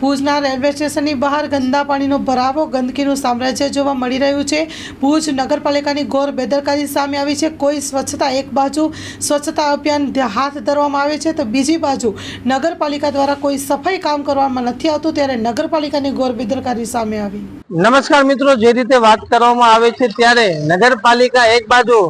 ભુજના રેલવે સ્ટેશનની બહાર ગંદા પાણીનો ભરાવો, ગંદકીનું સામ્રાજ્ય જોવા મળી રહ્યું છે. ભુજ નગરપાલિકાની ઘોર બેદરકારી સામે આવી છે. કોઈ સ્વચ્છતા એક બાજુ, સ્વચ્છતા અભિયાન હાથ ધરવામાં આવે છે તો બીજી બાજુ, નગરપાલિકા દ્વારા કોઈ સફાઈ કામ કરવામાં નથી આવતું ત્યારે નગરપાલિકાની ઘોર બેદરકારી સામે આવી. નમસ્કાર મિત્રો, જે રીતે વાત કરવામાં આવે છે ત્યારે નગરપાલિકા એક બાજુ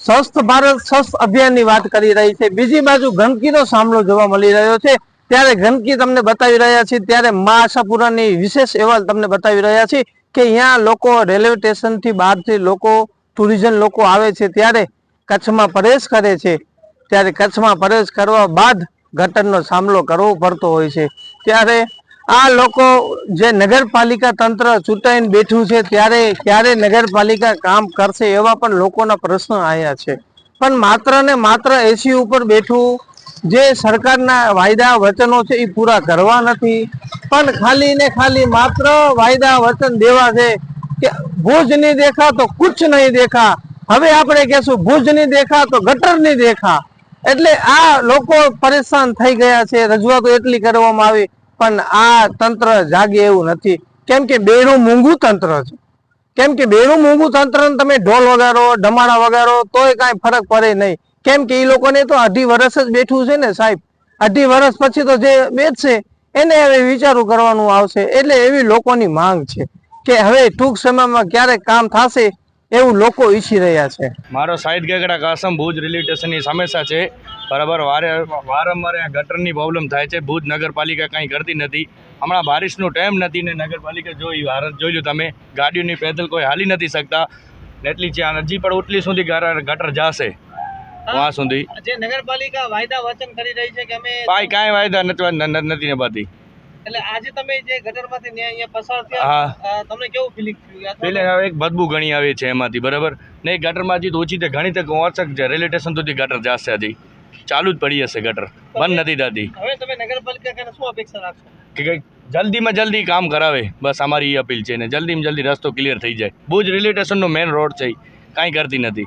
સ્વસ્થ ભારત, સ્વસ્થ અભિયાનની વાત કરી રહી છે. બીજી બાજુ ગંદકીનો સામનો જોવા મળી રહ્યો છે. ત્યારે ગંદકી તમને બતાવી રહ્યા છીએ ત્યારે મા આશાપુરાની વિશેષ અહેવાલ તમને બતાવી રહ્યા છીએ કે અહીંયા લોકો રેલવે સ્ટેશનથી બહારથી લોકો, ટુરિઝમ લોકો આવે છે, ત્યારે કચ્છમાં પ્રવેશ કરે છે. ત્યારે કચ્છમાં પ્રવેશ કરવા બાદ ઘટનનો સામનો કરવો પડતો હોય છે. ત્યારે આ લોકો જે નગરપાલિકા તંત્ર ચૂંટાઈને બેઠું છે, ત્યારે ક્યારે નગરપાલિકા કામ કરશે એવા પણ લોકોના પ્રશ્નો આવ્યા છે. પણ માત્ર ને માત્ર એસી ઉપર બેઠું જે સરકારના વાયદા, વચનો છે એ પૂરા કરવા નથી. પણ ખાલી ને ખાલી માત્ર વાયદા, વચન દેવા છે કે ભુજ નહીં દેખા તો કુછ નહીં દેખા. હવે આપણે કહેશું ભુજ નહીં દેખા તો ગટર નહીં દેખા. એટલે આ લોકો પરેશાન થઈ ગયા છે, રજૂઆતો એટલી કરવામાં આવી, પણ આ તંત્ર જાગે એવું નથી. કેમ કે બેનું મોંઘું તંત્ર છે. કેમ કે બેનું મોંઘું તંત્ર તમે ઢોલ વગાડો ઢમાડા વગાડો, તોય કાંઈ ફરક પડે નહીં. કેમ કે એ લોકોને તો અઢી વર્ષ જ બેઠું છે ને સાહેબ? અઢી વર્ષ પછી તો જે બેઠશે એને હવે વિચારું કરવાનું આવશે. એટલે એવી લોકોની માંગ છે કે હવે ટૂંક સમયમાં ક્યારેક કામ થશે એવું લોકો ઈચ્છી રહ્યા છે. મારો સાઈડ ગગડા કાસમ ભુજ રેલવે સ્ટેશનની સમસ્યા છે. બરાબર, વારે વારંવાર આ ગટરની પ્રોબ્લેમ થાય છે. ભુજ નગરપાલિકા કંઈ કરતી નથી. હમણાં બારિશનો ટાઈમ નથી ને નગરપાલિકા જોઈ હાલત જોઈ લો તમે, ગાડીઓની પેદલ કોઈ હાલી નથી શકતા. એટલી જ્યાં હજી પણ ઉટલી સુધી ગટર જશે. વहाँ સુધી. જે નગરપાલિકા વાયદા વચન કરી રહી છે કે અમે ભાઈ કાંઈ વાયદા નથી ન- ન- નથી નભાતી. એટલે આજે તમે જે ગટરમાંથી અહીંયા પસાર. થયા તમને કેવું ફિલિંગ થયું? એટલે હવે એક બદબુ ઘણી આવે છે એમાંથી બરાબર? ને ગટરમાંથી તો ઓછી તે ઘણી તક ઓછક છે રેલવે સ્ટેશન સુધી ગટર જશે હજી. ચાલુ જ પડી હશે ગટર. બંધ નથી થતી. હવે તમે નગરપાલિકા શું અપેક્ષા રાખશો? કે કંઈક જલ્દીમાં જલ્દી કામ કરાવે. બસ અમારી એ અપીલ છે ને જલ્દીમાં જલ્દી રસ્તો ક્લિયર થઈ જાય. ભુજ રેલવે સ્ટેશનનો મેઇન રોડ છે કાંઈ કરતી નથી.